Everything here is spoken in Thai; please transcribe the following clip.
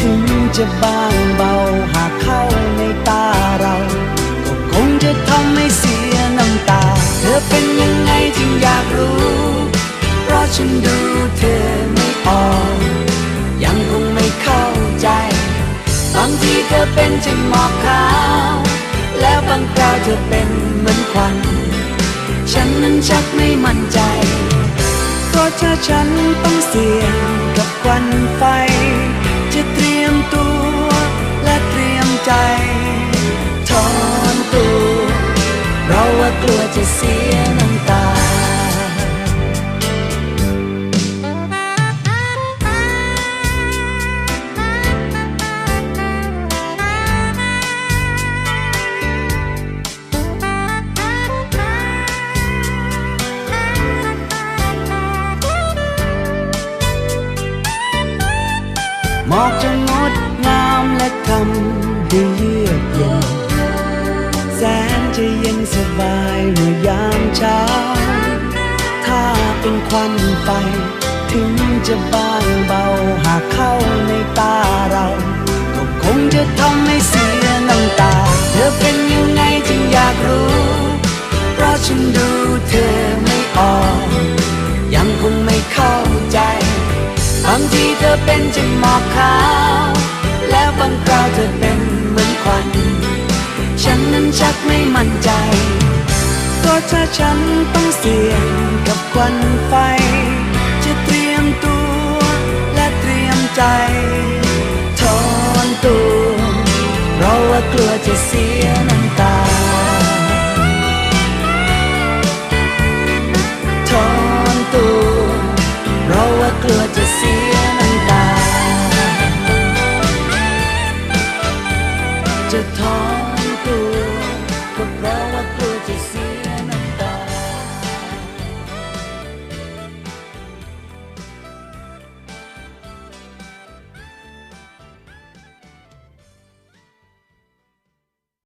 ถึงจะบางเบาหากเข้าในตาเรา ก็คงจะทำให้เสียน้ำตา เธอเป็นยังไงจึงอยากรู้ เพราะฉันดูเธอไม่ออกยังคงไม่เข้าใจ บางทีเธอเป็นจึงหมอกขาว แล้วบางคราวเธอเป็นเหมือนควัน ฉันนั้นชักไม่มั่นใจ เพราะถ้าฉันต้องเสี่ยงกับควันไฟ จะเตรียมตัวและเตรียมใจ หมอกจะงดงามและทำให้เยือกเย็น แสนจะเย็นสบายเมื่อยามเช้า ถ้าเป็นควันไฟ ถึงจะบางเบาหากเข้าในตา บางทีเธอเป็นจึงหมอกขาว แล้วบางคราวเธอเป็นเหมือนควัน ฉันนั้นชักไม่มั่นใจ ก็ถ้าฉันต้องเสี่ยงกับควันไฟ จะเตรียมตัวและเตรียมใจถอนตัวเพราะว่ากลัวจะเสียน้ำตาถอนตัวเพราะว่ากลัวจะ 着ะ